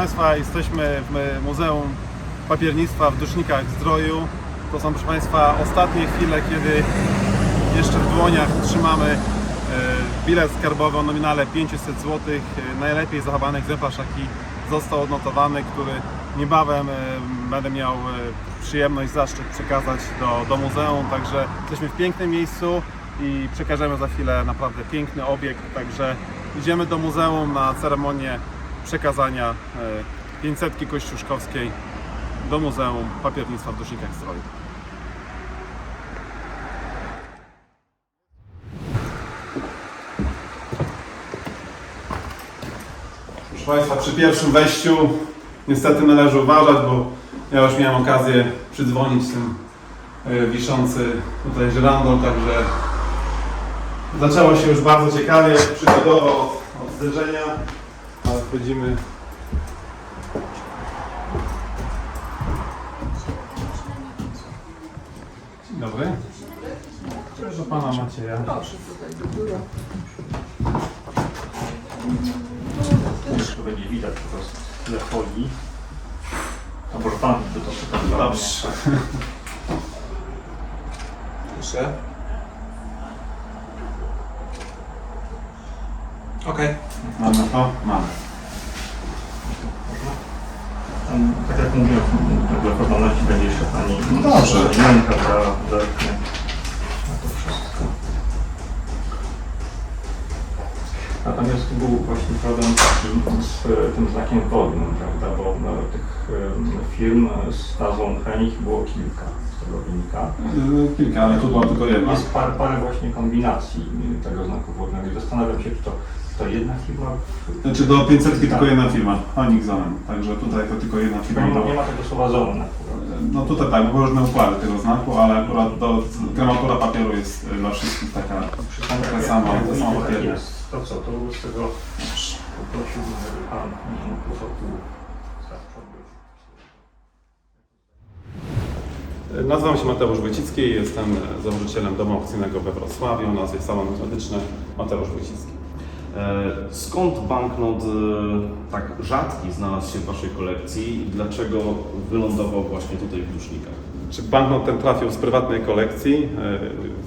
Państwa, jesteśmy w Muzeum Papiernictwa w Dusznikach Zdroju. To są, proszę Państwa, ostatnie chwile, kiedy jeszcze w dłoniach trzymamy e, bilet skarbowy o nominale 500 zł. E, Najlepiej zachowany egzemplarz, jaki został odnotowany, który niebawem e, będę miał przyjemność, zaszczyt przekazać do, do muzeum. Także jesteśmy w pięknym miejscu i przekażemy za chwilę naprawdę piękny obiekt. Także idziemy do muzeum na ceremonię przekazania e, 500 kościuszkowskiej do Muzeum Papiernictwa w Dusznikach Zdroju. Proszę Państwa, przy pierwszym wejściu niestety należy uważać, bo ja już miałem okazję przydzwonić tym e, wiszący tutaj żyrandol, także zaczęło się już bardzo ciekawie, przygodowo od, od zderzenia, wchodzimy Dzień dobry. Proszę Pana Macieja. Proszę tutaj do biura. To będzie widać po prostu tyle folii. A może pan by to przekazał? Dobrze. Proszę. Okej. Mamy to? Mamy. Tam, Tak jak mówiłem, dla formalności będzie jeszcze pani Dobrze. Jęka za zerknie na to wszystko. Natomiast tu był właśnie problem taki z e, tym znakiem wodnym, prawda, bo e, tych e, firm z nazwą Henich było kilka, z tego wynika. Yy, Kilka, ale tu była tylko jedna. Jest parę, parę właśnie kombinacji y, tego znaku wodnego i zastanawiam się, czy to, to jedna firma, Znaczy do 500 tylko jedna firma, Honik Zonen. Także tutaj to tylko jedna firma. nie ma, nie ma tego słowa zona akurat. No tutaj tak, bo różne układy tego znaku, ale akurat do gramatura papieru jest y, dla wszystkich taka. Taka jak- sama- jak to samo tak jest. To co, to wobec tego poprosiłbym, żeby pan zaczął. Nazywam się Mateusz Wójcicki, jestem założycielem domu aukcyjnego we Wrocławiu o nazwie Salon Medyczny Mateusz Wójcicki. E, Skąd banknot e, tak rzadki znalazł się w Waszej kolekcji i dlaczego wylądował właśnie tutaj w Dusznikach? Czy banknot ten trafił z prywatnej kolekcji y,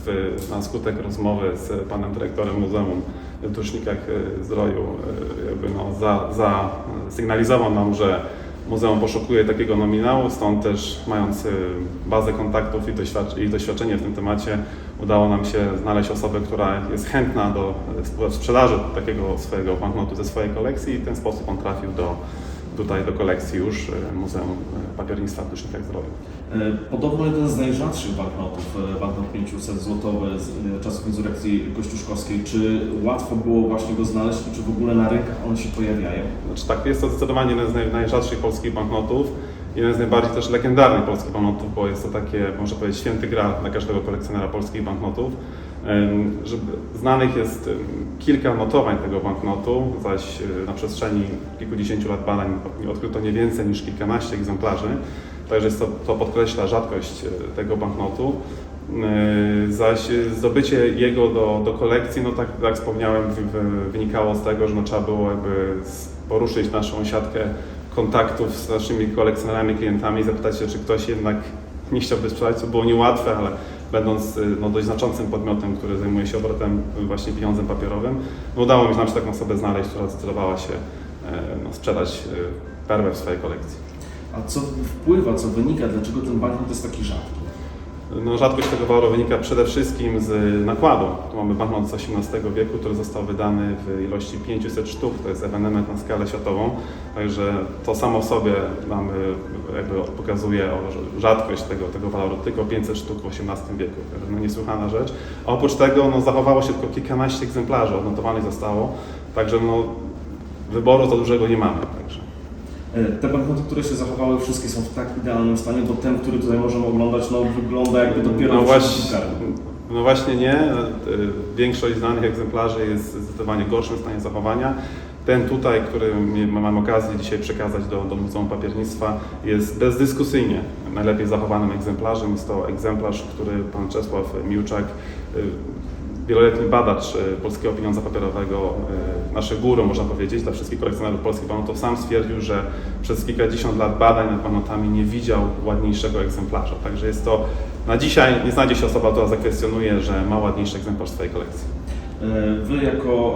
w, na skutek rozmowy z panem dyrektorem Muzeum w Dusznikach Zdroju jakby no, za, za sygnalizował nam, że muzeum poszukuje takiego nominału, stąd też mając y, bazę kontaktów i, doświadcz- i doświadczenie w tym temacie udało nam się znaleźć osobę, która jest chętna do y, sprzedaży takiego swojego banknotu ze swojej kolekcji i w ten sposób on trafił do, tutaj do kolekcji już y, Muzeum y, Papiernictwa w Dusznikach Zdroju. E, Podobno jeden z najrzadszych banknotów, e, banknot 500 złotowy z e, czasów insurrekcji kościuszkowskiej. Czy łatwo było właśnie go znaleźć czy w ogóle na rynkach one się pojawiają? Znaczy tak, jest to zdecydowanie jeden z naj, najrzadszych polskich banknotów, jeden z najbardziej też legendarnych polskich banknotów, bo jest to takie, można powiedzieć, święty gra dla każdego kolekcjonera polskich banknotów. Żeby, znanych jest kilka notowań tego banknotu, zaś y, na przestrzeni kilkudziesięciu lat badań odkryto nie więcej niż kilkanaście egzemplarzy. Także to, to podkreśla rzadkość y, tego banknotu. Yy, Zaś zdobycie jego do, do kolekcji, no tak jak wspomniałem, wy- wy- wynikało z tego, że no, trzeba było jakby poruszyć naszą siatkę kontaktów z naszymi kolekcjonerami, klientami zapytać się, czy ktoś jednak nie chciałby sprzedać, co było niełatwe, ale będąc y, no, dość znaczącym podmiotem, który zajmuje się obrotem właśnie pieniądzem papierowym, no, udało mi się nam taką osobę znaleźć, która zdecydowała się e, no, sprzedać y, perłę w swojej kolekcji. A co wpływa, co wynika, dlaczego ten banknot jest taki rzadki? No, rzadkość tego waloru wynika przede wszystkim z nakładu. Tu mamy banknot z XVIII wieku, który został wydany w ilości 500 sztuk. To jest ewenement na skalę światową. Także to samo w sobie nam y, jakby pokazuje rzadkość tego, tego waloru. Tylko 500 sztuk w XVIII wieku. No, niesłychana rzecz. A oprócz tego no, zachowało się tylko kilkanaście egzemplarzy, odnotowanych zostało. Także no, wyboru to dużego nie mamy. Także. E, Te banknoty, które się zachowały, wszystkie są w tak idealnym stanie, bo ten, który tutaj możemy oglądać, no wygląda jakby dopiero No właśnie, no właśnie nie. Y, Większość znanych egzemplarzy jest w zdecydowanie gorszym stanie zachowania. Ten tutaj, który mam okazję dzisiaj przekazać do, do Muzeum Papiernictwa, jest bezdyskusyjnie najlepiej zachowanym egzemplarzem. Jest to egzemplarz, który pan Czesław Miłczak y, wieloletni badacz e, polskiego pieniądza papierowego, e, naszych guru można powiedzieć, dla wszystkich kolekcjonerów polskich banknotów, sam stwierdził, że przez kilkadziesiąt lat badań nad banknotami nie widział ładniejszego egzemplarza. Także jest to, na dzisiaj nie znajdzie się osoba, która zakwestionuje, że ma ładniejszy egzemplarz swojej kolekcji. E, Wy jako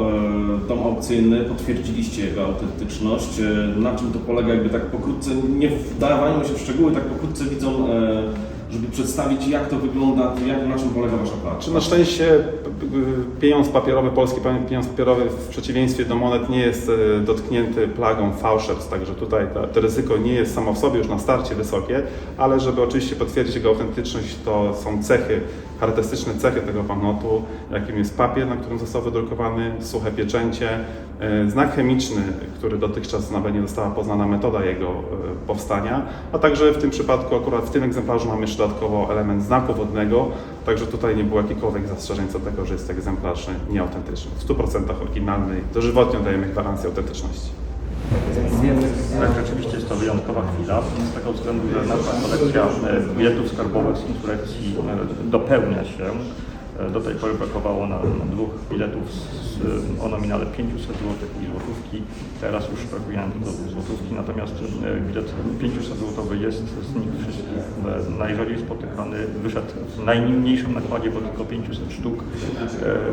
dom aukcyjny potwierdziliście jego autentyczność. Na czym to polega? Jakby tak pokrótce, nie wdawajmy się w szczegóły, tak pokrótce widzą, żeby przedstawić jak to wygląda, jak, na czym polega Wasza praca. Czy na szczęście pieniądz papierowy, polski pieniądz papierowy w przeciwieństwie do monet nie jest e, dotknięty plagą fałszerstw, także tutaj ta, to ryzyko nie jest samo w sobie już na starcie wysokie, ale żeby oczywiście potwierdzić jego autentyczność, to są cechy, charakterystyczne cechy tego banknotu, jakim jest papier, na którym został wydrukowany, suche pieczęcie, e, znak chemiczny, który dotychczas nawet nie została poznana metoda jego powstania, a także w tym przypadku, akurat w tym egzemplarzu mamy jeszcze dodatkowo element znaku wodnego, także tutaj nie było jakichkolwiek zastrzeżeń co tego, że jest egzemplarz nieautentyczny. W 100% oryginalny, dożywotnio dajemy gwarancję autentyczności. Tak, rzeczywiście jest to wyjątkowa chwila, z tego względu, że nasza kolekcja e, biletów skarbowych z insurrekcji e, dopełnia się. E, Do tej pory brakowało nam dwóch biletów z, e, o nominale 500 zł i złotówki. Teraz już brakuje nam tylko złotówki, natomiast e, bilet 500 zł jest z nich wszystkich najrzadziej spotykany. Wyszedł w najmniejszym nakładzie, bo tylko 500 sztuk.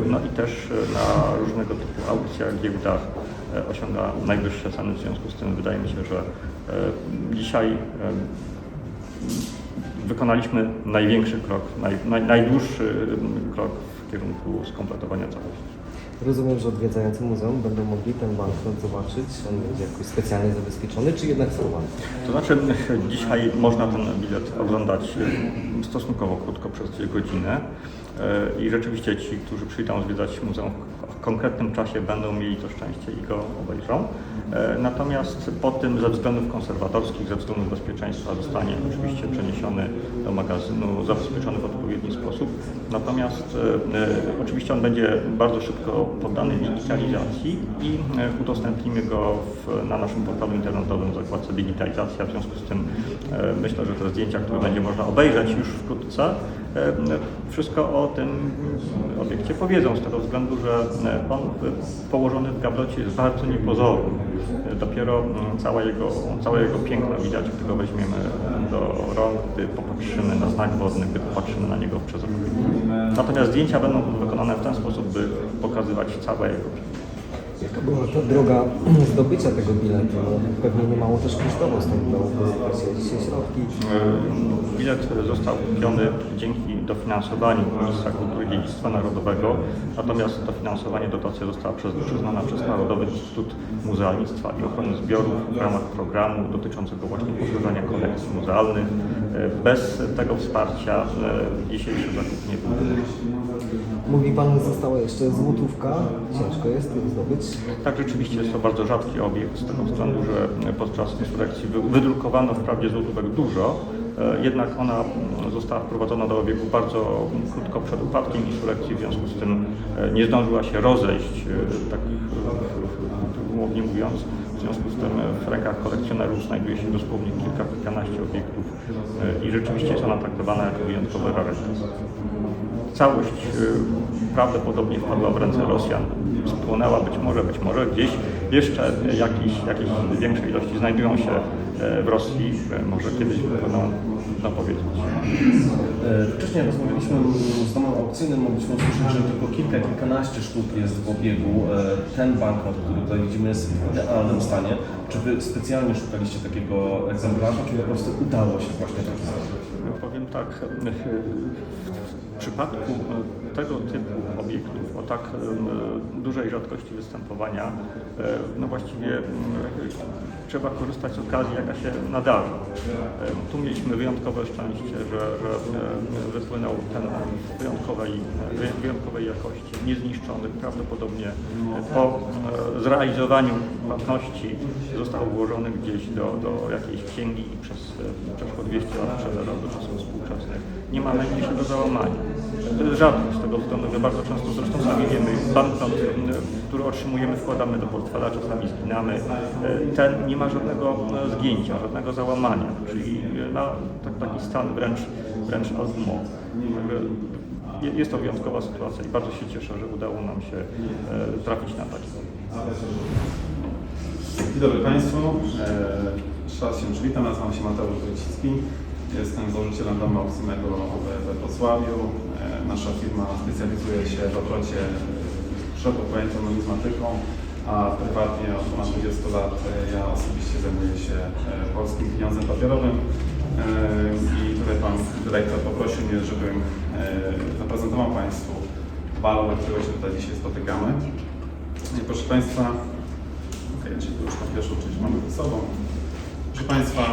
No i też na różnego typu aukcjach, giełdach osiąga najwyższe ceny. W związku z tym wydaje mi się, że dzisiaj wykonaliśmy największy krok, naj, naj, najdłuższy e, krok w kierunku skompletowania całości. Rozumiem, że odwiedzający muzeum będą mogli ten banknot zobaczyć. On będzie jakoś specjalnie zabezpieczony, czy jednak schowany? To znaczy, dzisiaj można ten bilet oglądać e, stosunkowo krótko, przez dwie godziny. E, I rzeczywiście ci, którzy przyjdą zwiedzać muzeum konkretnym czasie, będą mieli to szczęście i go obejrzą. E, Natomiast po tym, ze względów konserwatorskich, ze względów bezpieczeństwa, zostanie oczywiście przeniesiony do magazynu, zabezpieczony w odpowiedni sposób. Natomiast e, e, oczywiście on będzie bardzo szybko poddany digitalizacji i e, udostępnimy go w, na naszym portalu internetowym w zakładce digitalizacja. W związku z tym e, myślę, że te zdjęcia, które będzie można obejrzeć już wkrótce, e, wszystko o tym obiekcie powiedzą z tego względu, że e, on e, położony w gablocie jest bardzo niepozorny. E, Dopiero mm, cała jego, całe jego piękno widać, gdy go weźmiemy do rąk, gdy popatrzymy na znak wodny, gdy popatrzymy na niego przez okno. Natomiast zdjęcia będą wykonane w ten sposób, by pokazywać całe jego piękno. Jaka była ta droga zdobycia tego biletu? Pewnie nie mało też kosztowo, stąd dzisiaj środki. E, Bilet został kupiony dzięki dofinansowaniu Ministerstwa Kultury i Dziedzictwa Narodowego, natomiast dofinansowanie, dotacja została przyznana przez Narodowy Instytut Muzealnictwa i Ochrony Zbiorów w ramach programu dotyczącego właśnie poszerzania kolekcji muzealnych. E, Bez tego wsparcia e, dzisiejszy zakup nie byłby. Mówi Pan, została jeszcze złotówka. Ciężko jest ją zdobyć. Tak, rzeczywiście jest to bardzo rzadki obiekt z tego względu, że podczas insurrekcji wy- wydrukowano wprawdzie złotówek dużo, e, jednak ona mm, została wprowadzona do obiegu bardzo krótko przed upadkiem insurrekcji, w związku z tym e, nie zdążyła się rozejść, e, tak e, umownie mówiąc. Związku z tym e, w rękach kolekcjonerów znajduje się dosłownie kilka, kilkanaście obiektów e, i rzeczywiście jest ona traktowana jako wyjątkowy rarytas całość y, prawdopodobnie wpadła w ręce Rosjan, spłonęła być może, być może gdzieś jeszcze jakieś, jakieś większe ilości znajdują się e, w Rosji, e, może kiedyś będą no powiedzieć. E, Wcześniej rozmawialiśmy z domem aukcyjnym, mogliśmy usłyszeć, że tylko kilka, kilkanaście sztuk jest w obiegu. E, Ten banknot, który tutaj widzimy, jest w idealnym stanie. Czy Wy specjalnie szukaliście takiego egzemplarza, czy po prostu udało się właśnie taki znaleźć? Powiem tak, w przypadku e, tego typu obiektów o tak e, dużej rzadkości występowania, e, no właściwie trzeba korzystać z okazji, jaka się nadarzy. Tu mieliśmy wyjątkowe szczęście, że, że wypłynął ten wyjątkowej, wy- wyjątkowej jakości, niezniszczony, prawdopodobnie po zrealizowaniu płatności został włożony gdzieś do, do jakiejś księgi i przez przeszło 200 lat przeleżał do czasów współczesnych. Nie ma najmniejszego załamania. Rzadkość z tego względu, że bardzo często, zresztą sami wiemy, banknot, e, który otrzymujemy, wkładamy do portfela, czasami zginamy. E, Ten nie ma żadnego e, zgięcia, żadnego załamania, czyli na tak, taki stan wręcz, wręcz je- jest to wyjątkowa sytuacja i bardzo się cieszę, że udało nam się trafić na taki. Dzień dobry Państwu. E, Jeszcze raz się przywitam. Nazywam się Mateusz Wójcicki. Jestem założycielem domu aukcyjnego we Wrocławiu. E, Nasza firma specjalizuje się w obrocie e, szeroko pojętą numizmatyką, a prywatnie od ponad 20 lat e, ja osobiście zajmuję się polskim pieniądzem papierowym. I tutaj Pan Dyrektor poprosił mnie, żebym zaprezentował Państwu walor, którego się tutaj dzisiaj spotykamy. I Proszę Państwa, Okej, czyli już tą pierwszą część mamy ze sobą. Proszę Państwa,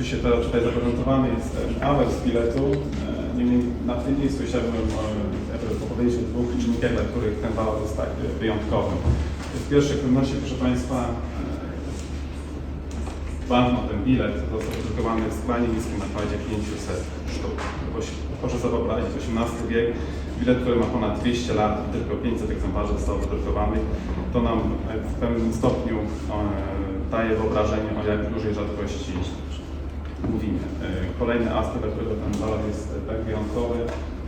oczywiście teraz tutaj zaprezentowany jest ten awers biletu. Y, Niemniej na tym miejscu chciałbym y, jakby opowiedzieć o dwóch czynnikach, dla których ten walor jest tak wyjątkowy. W pierwszej kolejności, proszę Państwa, y, banknot, ten bilet został wydrukowany w skłanie niskim nakładzie 500 sztuk. Proszę- sobie wyobrazić, XVIII wiek, bilet, który ma ponad 200 lat i tylko 500 egzemplarzy zostało wydrukowanych. To nam e, w pewnym stopniu e, daje wyobrażenie o jak dużej rzadkości mówimy. E, Kolejny aspekt, dla którego ten walor jest e, tak wyjątkowy,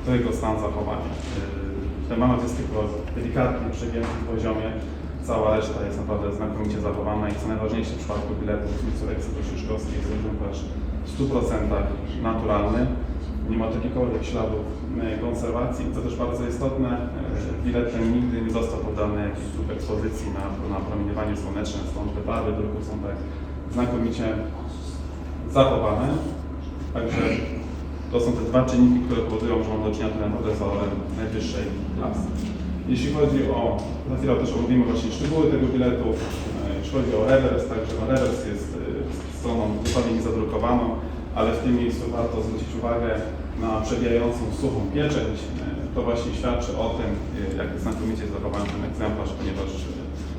to jego stan zachowania. E, Ten manat jest tylko delikatnie przegięty w poziomie, cała reszta jest naprawdę znakomicie zachowana i co najważniejsze w przypadku biletów Mitsubishi Koszyszkowskiej jest egzemplarz w 100% naturalny, nie ma jakichkolwiek śladów konserwacji. Co też bardzo istotne, bilet ten nigdy nie został poddany jakiejś ekspozycji na, na promieniowanie słoneczne, stąd te barwy druku są tak znakomicie zachowane. Także to są te dwa czynniki, które powodują, że mamy do czynienia z walorem najwyższej klasy. Jeśli chodzi o, za chwilę też omówimy właśnie szczegóły tego biletu, e, jeśli chodzi o rewers, także no rewers jest e, stroną zupełnie niezadrukowaną, ale w tym miejscu warto zwrócić uwagę na przebijającą suchą pieczęć. E, To właśnie świadczy o tym, jak znakomicie zachowany ten egzemplarz, ponieważ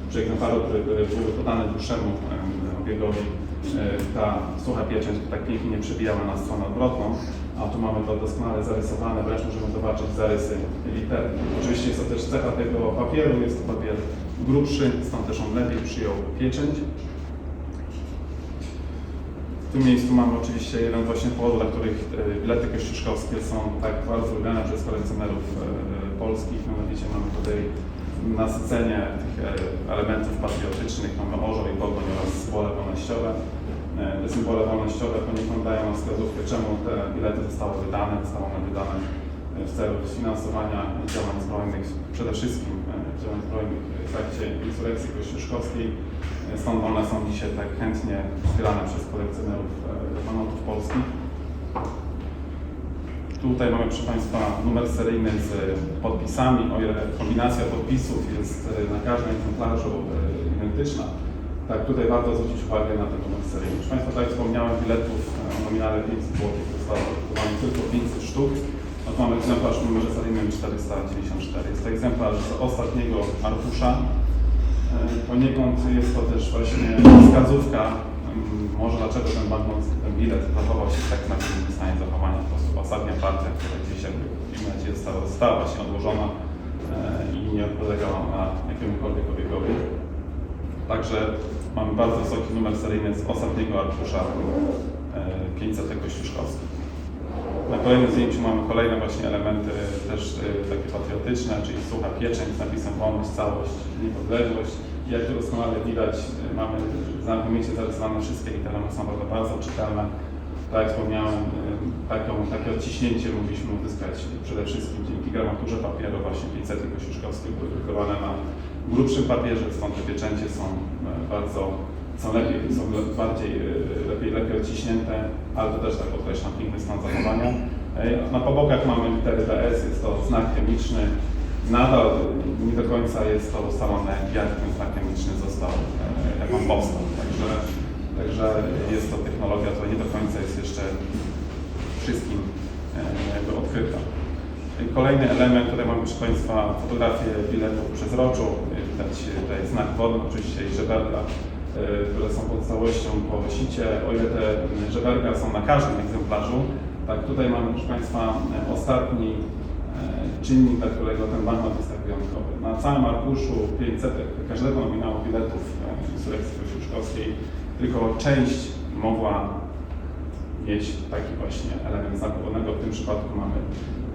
przy egzemplarzu, który był podany dłuższemu obiegowi, ta sucha pieczęć tak pięknie nie przebijała na stronę odwrotną, a tu mamy to doskonale zarysowane, wręcz możemy zobaczyć zarysy liter. Oczywiście jest to też cecha tego papieru, jest to papier grubszy, stąd też on lepiej przyjął pieczęć. W tym miejscu mamy oczywiście jeden właśnie z powodów, dla których e, bilety kościuszkowskie są tak bardzo lubiane przez kolekcjonerów e, polskich. Mianowicie mamy tutaj nasycenie tych e, elementów patriotycznych, mamy orzeł i pogoń oraz symbole wolnościowe. E, Te symbole wolnościowe poniekąd dają nam wskazówkę, czemu te bilety zostały wydane. Zostały one wydane e, w celu sfinansowania działań zbrojnych, przede wszystkim działań zbrojnych w trakcie insurrekcji kościuszkowskiej. Stąd one są dzisiaj tak chętnie wspierane przez kolekcjonerów manotów polskich. Tutaj mamy, proszę Państwa, numer seryjny z podpisami. O ile kombinacja podpisów jest e, na każdym egzemplarzu e, identyczna, tak tutaj warto zwrócić uwagę na ten numer seryjny. Proszę Państwa, tak jak wspomniałem, biletów e, o nominale 500 zł zostało produkowanych tylko 500 sztuk. No to mamy egzemplarz w numerze seryjnym 494. Jest to egzemplarz z ostatniego arkusza. E, Poniekąd jest to też właśnie wskazówka, może dlaczego ten banknot, ten bilet zachował się w tak znakomitym stanie zachowania. Po prostu ostatnia partia, która gdzieś jakby internecie została, została właśnie odłożona e, i nie podlegała na jakiemukolwiek obiegowi. Także mamy bardzo wysoki numer seryjny z ostatniego arkusza e, 500 Kościuszkowski. Na kolejnym zdjęciu mamy kolejne właśnie elementy też y, takie patriotyczne, czyli sucha pieczęć z napisem wolność, całość, niepodległość. Jak doskonale widać, y, mamy znakomicie zarysowane wszystkie litery, one są bardzo, bardzo czytelne. Tak jak wspomniałem, y, taką, takie odciśnięcie mogliśmy uzyskać przede wszystkim dzięki gramaturze papieru, właśnie 500 kościuszkowskiej, były drukowane na grubszym papierze, stąd te pieczęcie są y, bardzo są lepiej, są bardziej, lepiej, lepiej odciśnięte, ale to też tak podkreślam piękny stan zachowania. E, Na pobokach mamy litery BS, jest to znak chemiczny. Nadal nie do końca jest to ustalone, jak ten znak chemiczny został, e, jak on powstał. Także, także jest to technologia, która nie do końca jest jeszcze wszystkim e, jakby odkryta. Kolejny element, tutaj mamy proszę Państwa fotografię biletów przez roczu. Widać tutaj znak wodny, oczywiście i żeberka, e, które są pozostałością po sicie. O ile te żeberka są na każdym egzemplarzu, tak tutaj mamy proszę Państwa ostatni czynnik, dla którego ten banknot jest tak wyjątkowy. Na całym arkuszu 500 każdego nominału biletów e, insurrekcji kościuszkowskiej tylko część mogła mieć taki właśnie element znaku wodnego. W tym przypadku mamy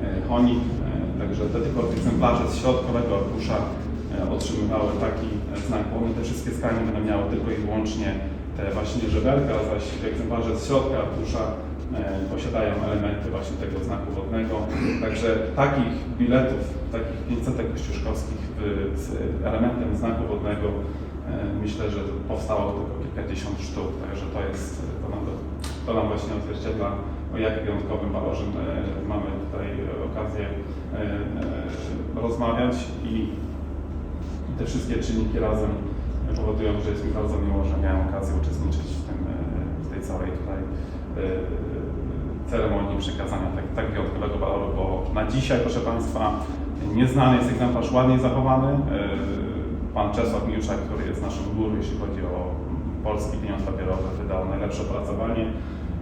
e, Honik, e, także te tylko egzemplarze z środkowego arkusza e, otrzymywały taki e, znak, bo te wszystkie skanie będą miały tylko i wyłącznie te właśnie żeberka, zaś te egzemplarze z środka arkusza e, posiadają elementy właśnie tego znaku wodnego. Także takich biletów, takich 500 kościuszkowskich z elementem znaku wodnego e, myślę, że powstało tylko kilkadziesiąt sztuk, także to jest, to nam, to nam właśnie odzwierciedla o jak wyjątkowym walorze e, mamy tutaj okazję e, e, rozmawiać i, te wszystkie czynniki razem powodują, że jest mi bardzo miło, że miałem okazję uczestniczyć w, tym, e, w tej całej tutaj e, ceremonii przekazania tak, tak wyjątkowego waloru, bo na dzisiaj, proszę Państwa, nieznany jest egzemplarz ładnie zachowany. E, Pan Czesław Miuszak, który jest naszym guru, jeśli chodzi o polski pieniądz papierowy, wydał najlepsze opracowanie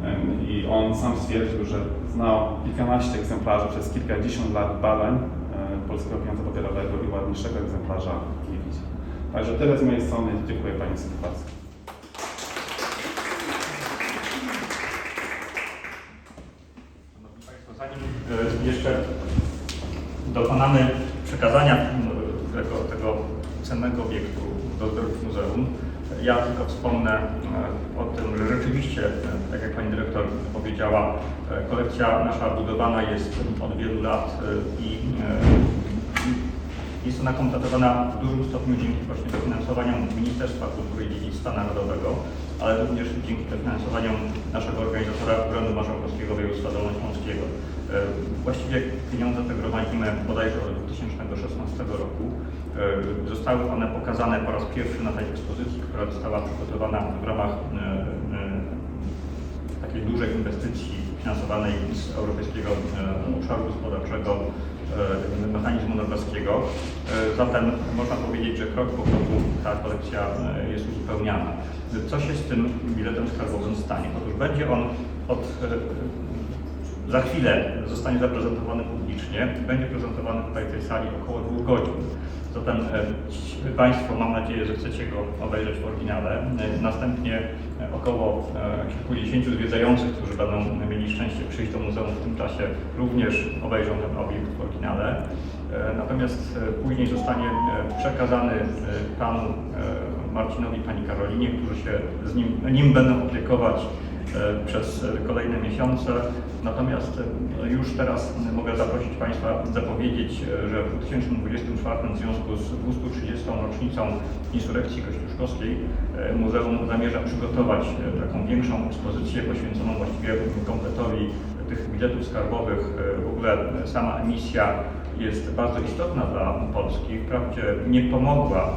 Em, i on sam stwierdził, że znał kilkanaście egzemplarzy przez kilkadziesiąt lat badań e, polskiego pieniądza papierowego i ładniejszego egzemplarza nie widzi. Także tyle z mojej strony. Dziękuję Pani bardzo. Szanowni Państwo, zanim e, jeszcze dokonamy przekazania m, tego, tego cennego obiektu do zbiorów muzeum, ja tylko wspomnę e, o tym, że rzeczywiście, e, tak jak Pani Dyrektor powiedziała, e, kolekcja nasza budowana jest od wielu lat i jest ona kompletowana w dużym stopniu dzięki właśnie dofinansowaniom Ministerstwa Kultury i Dziedzictwa Narodowego, ale również dzięki dofinansowaniom naszego organizatora Urzędu Marszałkowskiego Województwa Dolnośląskiego. E, Właściwie pieniądze te gromadzimy bodajże od 2016 roku. E, Zostały one pokazane po raz pierwszy na tej ekspozycji, która została przygotowana w ramach e, takiej dużej inwestycji finansowanej z Europejskiego Obszaru Gospodarczego mechanizmu norweskiego. Zatem można powiedzieć, że krok po kroku ta kolekcja jest uzupełniana. Co się z tym biletem skarbowym stanie? Otóż będzie on od za chwilę zostanie zaprezentowany publicznie. Będzie prezentowany tutaj w tej sali około dwóch godzin. Zatem Państwo, mam nadzieję, że chcecie go obejrzeć w oryginale. E, Następnie e, około e, kilkudziesięciu zwiedzających, którzy będą mieli szczęście przyjść do muzeum w tym czasie, również obejrzą ten obiekt w oryginale. Natomiast później zostanie przekazany panu Marcinowi pani Karolinie, którzy się z nim, nim będą opiekować przez e, kolejne miesiące. Natomiast e, już teraz mogę zaprosić Państwa, zapowiedzieć, e, że w 2024 w związku z 230. rocznicą insurekcji kościuszkowskiej e, muzeum zamierza przygotować e, taką większą ekspozycję poświęconą właściwie kompletowi tych biletów skarbowych. E, W ogóle sama emisja jest bardzo istotna dla Polski. Wprawdzie nie pomogła e,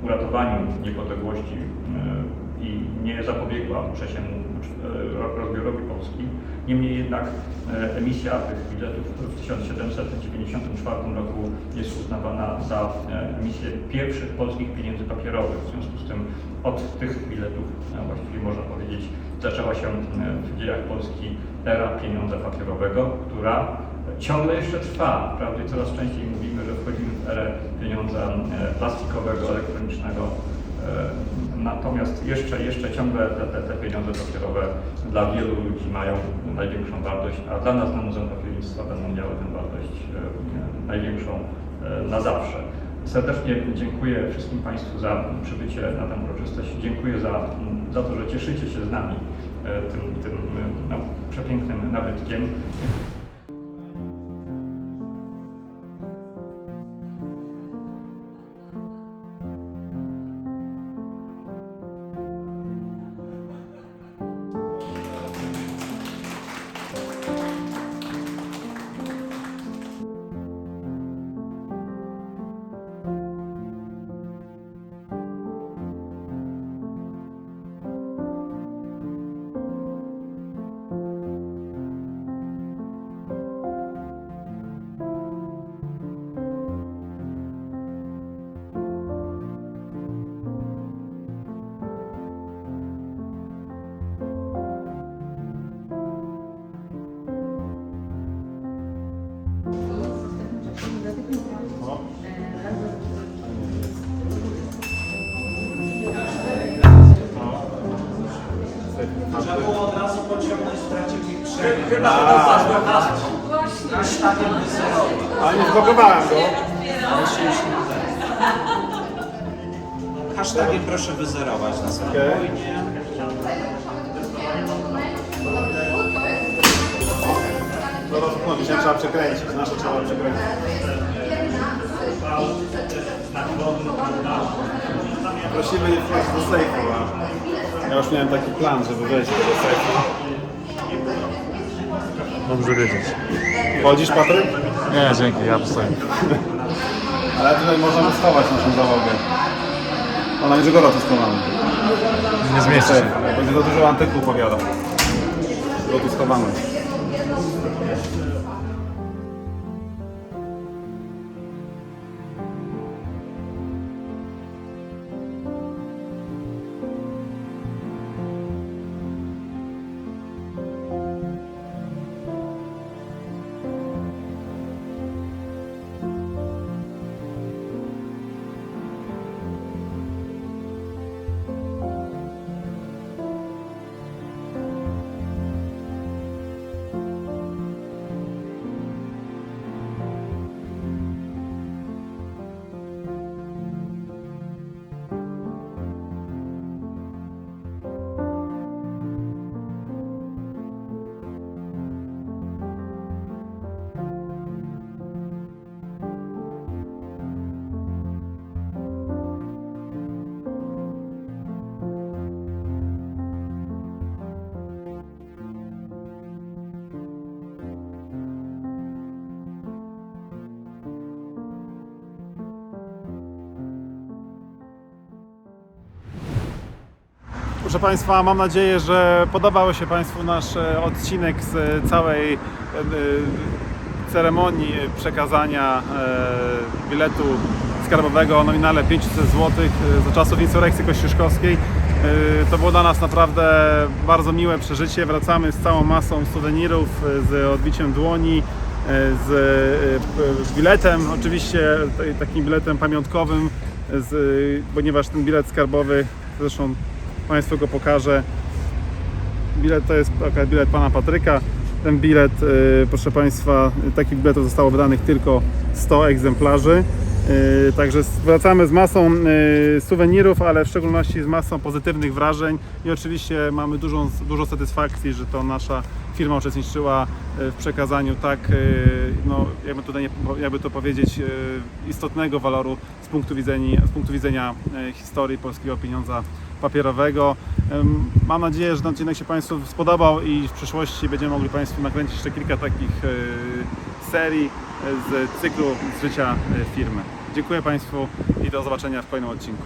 w uratowaniu niepodległości e, i nie zapobiegła trzeciemu e, rozbiorowi Polski. Niemniej jednak e, emisja tych biletów w 1794 roku jest uznawana za e, emisję pierwszych polskich pieniędzy papierowych. W związku z tym od tych biletów właściwie można powiedzieć zaczęła się w dziejach Polski era pieniądza papierowego, która ciągle jeszcze trwa. Wprawdzie coraz częściej mówimy, że wchodzimy w erę pieniądza plastikowego, elektronicznego. Natomiast jeszcze, jeszcze ciągle te, te, te pieniądze papierowe dla wielu ludzi mają największą wartość, a dla nas na Muzeum Papiernictwa będą miały tę wartość e, największą e, na zawsze. Serdecznie dziękuję wszystkim Państwu za przybycie na tę uroczystość. Dziękuję za, za to, że cieszycie się z nami e, tym, tym no, przepięknym nabytkiem. Trzeba było od razu pociągnąć w trakcie tych trzech. Chyba, że to Hashtagiem wyzerować. Ale nie zblokowałem go. Ale się już nie da. Hashtagiem proszę wyzerować na spokojnie. No rozumiem, trzeba przekręcić, nasze trzeba przekręcić. Prosimy nie wchodzić do sejfu, a ja już miałem taki plan, żeby wejść do sejfu. Dobrze wiedzieć. Wchodzisz, Patryk? Nie, dzięki, ja postoję. Ale tutaj możemy schować naszą załogę. Ona będzie gorąco schowamy. Nie zmieści się. Będzie za dużo antyku opowiadał. Go tu schowamy. Proszę Państwa, mam nadzieję, że podobał się Państwu nasz e, odcinek z e, całej e, ceremonii przekazania biletu skarbowego o nominale 500 zł za czasów insurrekcji kościuszkowskiej. To było dla nas naprawdę bardzo miłe przeżycie. Wracamy z całą masą suwenirów, z odbiciem dłoni, z biletem, oczywiście takim biletem pamiątkowym, ponieważ ten bilet skarbowy, zresztą Państwu go pokażę. Bilet to jest bilet pana Patryka. Ten bilet, y, proszę Państwa, takich biletów zostało wydanych tylko 100 egzemplarzy. Y, Także wracamy z masą y, suwenirów, ale w szczególności z masą pozytywnych wrażeń i oczywiście mamy dużą, dużo satysfakcji, że to nasza firma uczestniczyła w przekazaniu tak, no, jakby, tutaj jakby to powiedzieć, istotnego waloru z punktu widzenia, z punktu widzenia historii polskiego pieniądza papierowego. Mam nadzieję, że ten odcinek się Państwu spodobał i w przyszłości będziemy mogli Państwu nakręcić jeszcze kilka takich y, serii y, z cyklu z życia y, firmy. Dziękuję Państwu i do zobaczenia w kolejnym odcinku.